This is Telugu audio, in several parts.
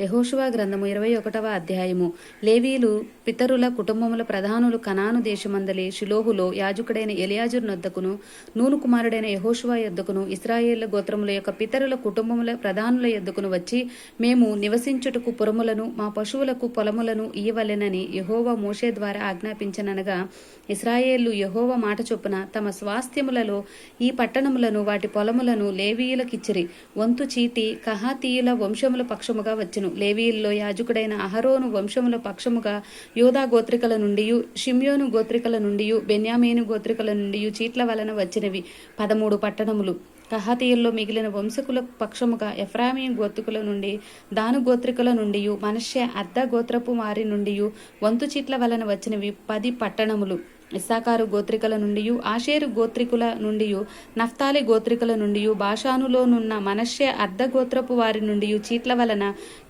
యహోషువా గ్రంథము ఇరవై ఒకటవ అధ్యాయము. లేవీలు పితరుల కుటుంబముల ప్రధానులు కనాను దేశమందలి షిలోహులో యాజకుడైన ఎలియాజరు నొద్దకును నూను కుమారుడైన యహోషువా యొద్దకును ఇస్రాయేళ్ళ గోత్రముల యొక్క పితరుల కుటుంబముల ప్రధానుల యొద్దకును వచ్చి మేము నివసించుటకు పురములను మా పశువులకు పొలములను ఇయ్యవలెనని యెహోవా మోషే ద్వారా ఆజ్ఞాపించననగా ఇస్రాయేళ్ళు యహోవ మాట చొప్పున తమ స్వాస్థ్యములలో ఈ పట్టణములను వాటి పొలములను లేవీయులకిచ్చిరి. వంతు చీటి కహాతీయుల వంశముల పక్షముగా వచ్చును. లేవీల్లో యాజకుడైన అహరోను వంశముల పక్షముగా యోధా గోత్రికల నుండి షిమ్యోను గోత్రికల నుండి బెన్యామేను గోత్రికల నుండి చీట్ల వలన వచ్చినవి పదమూడు పట్టణములు. కహాతీయుల్లో మిగిలిన వంశకుల పక్షముగా ఎఫ్రామీం గోత్రికుల నుండి దాను గోత్రికుల నుండి మనష్య అర్ధ గోత్రపు వారి నుండి వంతు చీట్ల వలన వచ్చినవి పది పట్టణములు. ఇస్సాకారు గోత్రికల నుండి ఆషేరు గోత్రికుల నుండి నఫ్తాలి గోత్రికుల నుండి భాషానులోనున్న మనష్య అర్ధ గోత్రపు వారి నుండి చీట్ల వలన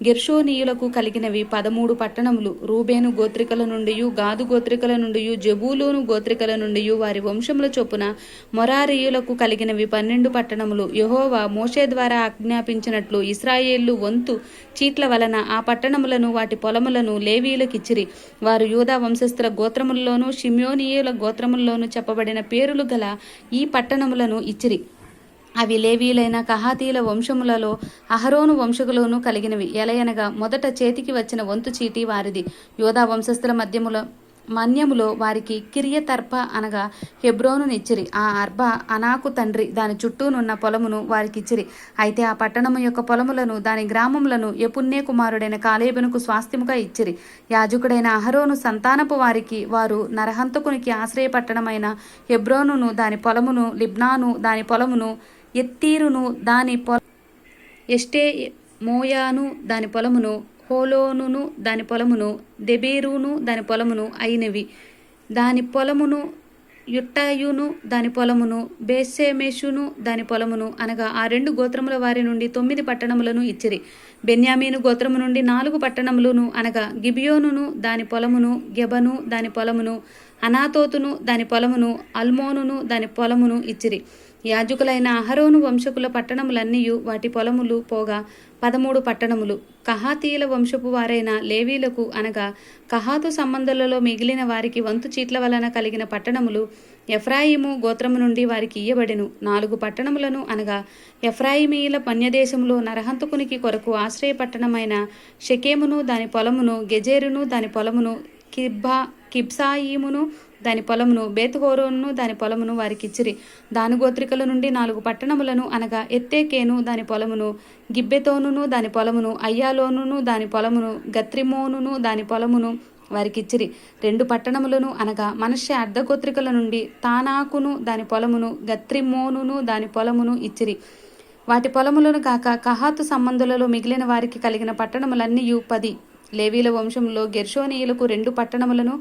గెర్షోనీయులకు కలిగినవి పదమూడు పట్టణములు. రూబేను గోత్రికల నుండి గాదు గోత్రికల నుండి జబూలోను గోత్రికల నుండి వారి వంశముల చొప్పున మొరారీయులకు కలిగినవి పన్నెండు పట్టణములు. యహోవా మోషే ద్వారా ఆజ్ఞాపించినట్లు ఇస్రాయేళ్ళు వంతు చీట్ల వలన ఆ పట్టణములను వాటి పొలములను లేవీయులకిచ్చిరి. వారు యూదా వంశస్థుల గోత్రముల్లోనూ లేవీయుల గోత్రముల్లోనూ చెప్పబడిన పేరులు గల ఈ పట్టణములను ఇచ్చిరి. అవి లేవీలైన కహాతీల వంశములలో అహరోను వంశకులోను కలిగినవి. ఎలయనగా మొదట చేతికి వచ్చిన వంతు చీటి వారిది. యోధా వంశస్థుల మధ్యముల మన్యములో వారికి కిరియతర్ప అనగా హెబ్రోనునిచ్చిరి ఆ అర్బ అనాకు తండ్రి దాని చుట్టూనున్న పొలమును వారికిచ్చిరి. అయితే ఆ పట్టణము యొక్క పొలములను దాని గ్రామములను ఎపుణ్య కుమారుడైన కాలేబునకు స్వాస్థ్యముగా ఇచ్చిరి. యాజకుడైన అహరోను సంతానపు వారికి వారు నరహంతకునికి ఆశ్రయపట్టణమైన హెబ్రోనును దాని పొలమును లిబ్నాను దాని పొలమును ఎత్తీరును దాని పొల ఎస్టే మోయాను దాని పొలమును హోలోనును దాని పొలమును దెబేరును దాని పొలమును అయినవి. దాని పొలమును యుట్టాయును దాని పొలమును బేసేమేషును దాని పొలమును అనగా ఆ రెండు గోత్రముల వారి నుండి తొమ్మిది పట్టణములను ఇచ్చిరి. బెన్యామీను గోత్రము నుండి నాలుగు పట్టణములను అనగా గిబియోనును దాని పొలమును గెబను దాని పొలమును అనాతోతును దాని పొలమును అల్మోనును దాని పొలమును ఇచ్చిరి. యాజకులైన అహరోను వంశకుల పట్టణములన్నీయు వాటి పొలములు పోగా పదమూడు పట్టణములు. కహాతీయుల వంశపు వారైన లేవీలకు అనగా కహాతు సంబంధాలలో మిగిలిన వారికి వంతు చీట్ల వలన కలిగిన పట్టణములు ఎఫ్రాయిము గోత్రము నుండి వారికి ఇయ్యబడెను. నాలుగు పట్టణములను అనగా ఎఫ్రాయిమీయుల పన్యదేశంలో నరహంతకునికి కొరకు ఆశ్రయ పట్టణమైన షకేమును దాని పొలమును గెజేరును దాని పొలమును కిబ్బా కిబ్సాయిమును దాని పొలమును బేతుహోరోను దాని పొలమును వారికిచ్చిరి. దాని గోత్రికల నుండి నాలుగు పట్టణములను అనగా ఎత్తేకేను దాని పొలమును గిబ్బెతోనును దాని పొలమును అయ్యాలోనును దాని పొలమును గత్రిమోనును దాని పొలమును వారికిచ్చిరి. రెండు పట్టణములను అనగా మనుష్య అర్ధగోత్రికల నుండి తానాకును దాని పొలమును గత్రిమోనును దాని పొలమును ఇచ్చిరి. వాటి పొలములను కాక కహాతు సంబంధులలో మిగిలిన వారికి కలిగిన పట్టణములన్నీ పది. లేవీల వంశంలో గెర్షోనీయులకు రెండు పట్టణములను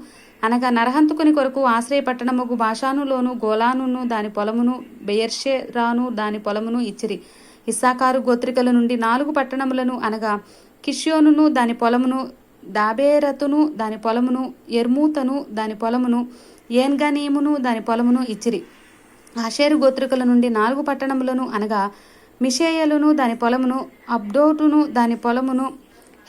అనగా నరహంతుకుని కొరకు ఆశ్రయ పట్టణముకు భాషానులోను గోలానును దాని పొలమును బెయర్షెరాను దాని పొలమును ఇచ్చిరి. ఇస్సాకారు గోత్రికల నుండి నాలుగు పట్టణములను అనగా కిష్యోనును దాని పొలమును దాబేరతును దాని పొలమును ఎర్మూతను దాని పొలమును ఏన్గనీమును దాని పొలమును ఇచ్చిరి. ఆషేరు గోత్రికల నుండి నాలుగు పట్టణములను అనగా మిషేయలును దాని పొలమును అబ్డోటును దాని పొలమును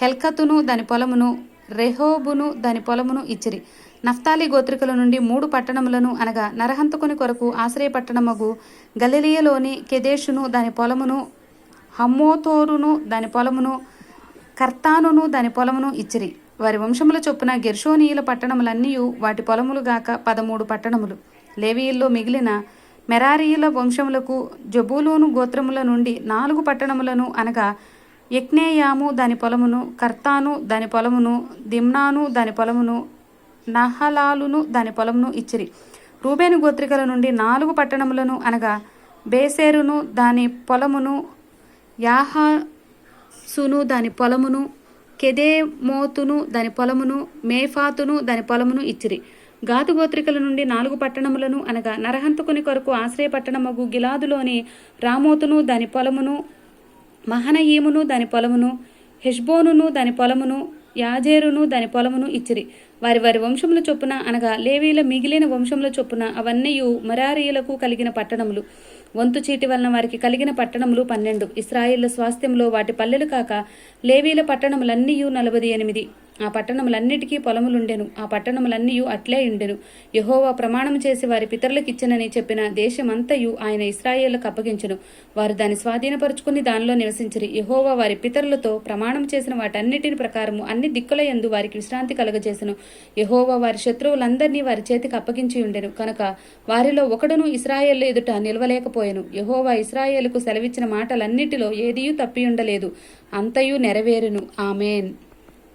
హెల్కతును దాని పొలమును రెహోబును దాని పొలమును ఇచ్చిరి. నఫ్తాలి గోత్రికల నుండి మూడు పట్టణములను అనగా నరహంతకుని కొరకు ఆశ్రయ పట్టణమగు గలిలియలోని కెదేషును దాని పొలమును హమ్మోతోరును దాని పొలమును కర్తానును దాని పొలమును ఇచ్చిరి. వారి వంశముల చొప్పున గెర్షోనీయుల పట్టణములన్నీ వాటి పొలములు గాక పదమూడు పట్టణములు. లేవీయుల్లో మిగిలిన మెరారీయుల వంశములకు జబూలోను గోత్రముల నుండి నాలుగు పట్టణములను అనగా యజ్ఞేయాము దాని పొలమును కర్తాను దాని పొలమును దిమ్నాను దాని పొలమును నహలాలును దాని పొలమును ఇచ్చిరి. రూబేను గోత్రికల నుండి నాలుగు పట్టణములను అనగా బేసేరును దాని పొలమును యాహాసును దాని పొలమును కెదేమోతును దాని పొలమును మేఫాతును దాని పొలమును ఇచ్చిరి. గాతు గోత్రికల నుండి నాలుగు పట్టణములను అనగా నరహంతకుని కొరకు ఆశ్రయ పట్టణమగు గిలాదులోని రామోతును దాని పొలమును మహనయీమును దాని పొలమును హెష్బోనును దాని పొలమును యాజేరును దాని పొలమును ఇచ్చిరి. వారి వారి వంశముల చొప్పున అనగా లేవీల మిగిలిన వంశముల చొప్పున అవన్నీయు మరారీయులకు కలిగిన పట్టణములు. వంతు చీటి వలన వారికి కలిగిన పట్టణములు పన్నెండు. ఇస్రాయేళ్ళ స్వాస్థ్యంలో వాటి పల్లెలు కాక లేవీల పట్టణములన్నీయు నలభై ఎనిమిది. ఆ పట్టణములన్నిటికీ పొలములుండెను. ఆ పట్టణములన్నీ అట్లే ఉండెను యహోవా ప్రమాణం చేసి వారి పితరులకిచ్చనని చెప్పిన దేశమంతయు ఆయన ఇస్రాయేళ్ళకు అప్పగించను. వారు దాన్ని స్వాధీనపరుచుకుని దానిలో నివసించరు. యహోవా వారి పితరులతో ప్రమాణం చేసిన వాటన్నిటిని ప్రకారము అన్ని దిక్కుల యందు వారికి విశ్రాంతి కలగజేసెను. యహోవా వారి శత్రువులందరినీ వారి చేతికి అప్పగించి ఉండెను కనుక వారిలో ఒకడును ఇస్రాయేల్ ఎదుట నిలవలేకపోయెను. యహోవా ఇస్రాయేలుకు సెలవిచ్చిన మాటలన్నిటిలో ఏదియూ తప్పి ఉండలేదు అంతయు నెరవేరును. ఆమెన్.